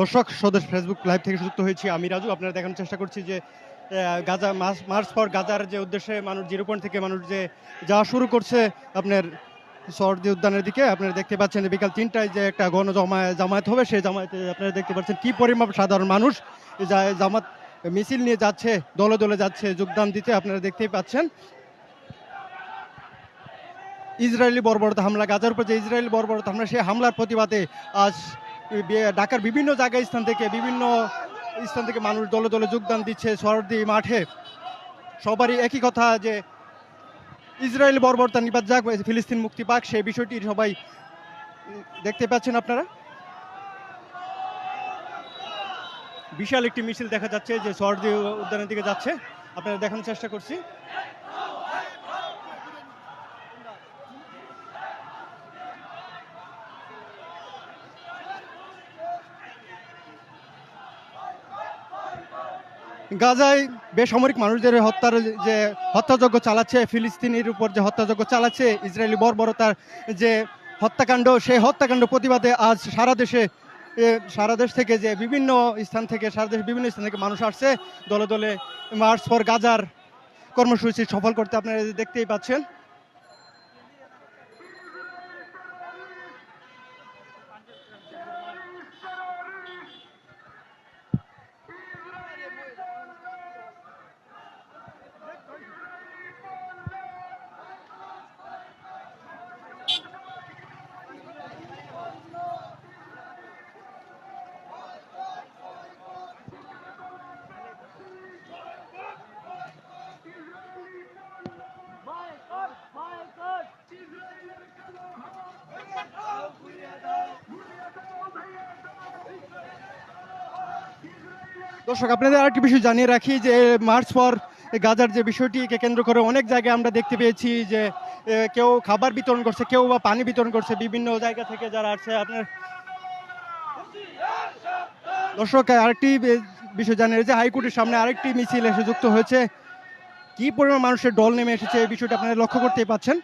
দর্শক, স্বদেশ Facebook live থেকে যুক্ত হয়েছি আমি রাজু। আপনারা দেখানোর চেষ্টা করছি যে গাজা মার্চ ফর গাজার যে উদ্দেশ্যে মানুষ জিরো পয়েন্ট থেকে মানুষ যে যাওয়া শুরু করছে আপনার সর্দি উদ্যানের দিকে, আপনারা দেখতে পাচ্ছেন বিকাল তিনটায় যে একটা গণ জমায় জামায়াত হবে, সেই জামায়াতে আপনারা দেখতে পাচ্ছেন কি পরিমাপ সাধারণ মানুষ জামাত মিছিল নিয়ে যাচ্ছে, দলে দলে যাচ্ছে, যোগদান দিতে আপনারা দেখতেই পাচ্ছেন। ইসরায়েলি বর্বরতা হামলা, গাজার উপর যে ইসরায়েলি বর্বরতা হামলা সেই হামলার প্রতিবাদে আজ ঢাকার বিভিন্ন জায়গায় স্থান থেকে, বিভিন্ন স্থান থেকে মানুষ দলে দলে যোগদান দিচ্ছে সরদি মাঠে। সবারই একই কথা যে ইসরায়েল বর্বরতা নিবাদ যাক, ফিলিস্তিন মুক্তি পাক, সেই বিষয়টি সবাই দেখতে পাচ্ছেন আপনারা। বিশাল একটি মিছিল দেখা যাচ্ছে যে সরদি উদ্যানের দিকে যাচ্ছে। আপনারা দেখানোর চেষ্টা করছি। গাজায় বেসামরিক মানুষদের হত্যার যে হত্যাযজ্ঞ চালাচ্ছে, ফিলিস্তিনির উপর যে হত্যাযজ্ঞ চালাচ্ছে, ইসরায়েলি বর্বরতার যে হত্যাকাণ্ড, সেই হত্যাকাণ্ড প্রতিবাদে আজ সারা দেশে সারা দেশ থেকে যে বিভিন্ন স্থান থেকে, সারা দেশ বিভিন্ন স্থান থেকে মানুষ আসছে। দলে দলে মার্চ ফর গাজার কর্মসূচি সফল করতে আপনারা দেখতেই পাচ্ছেন। দর্শক, আপনাদের আরেকটি বিষয় জানিয়ে রাখি যে মার্চ পর গাজার যে বিষয়টিকে কেন্দ্র করে অনেক জায়গায় আমরা দেখতে পেয়েছি যে কেউ খাবার বিতরণ করছে, কেউ বা পানি বিতরণ করছে বিভিন্ন জায়গা থেকে যারা আছে আপনার দর্শক, আরেকটি বিষয় জানিয়ে যে, হাইকোর্টের সামনে আরেকটি মিছিল এসে যুক্ত হয়েছে। কি পরিমাণ মানুষের দল নেমে এসেছে, এই বিষয়টা আপনারা লক্ষ্য করতেই পাচ্ছেন।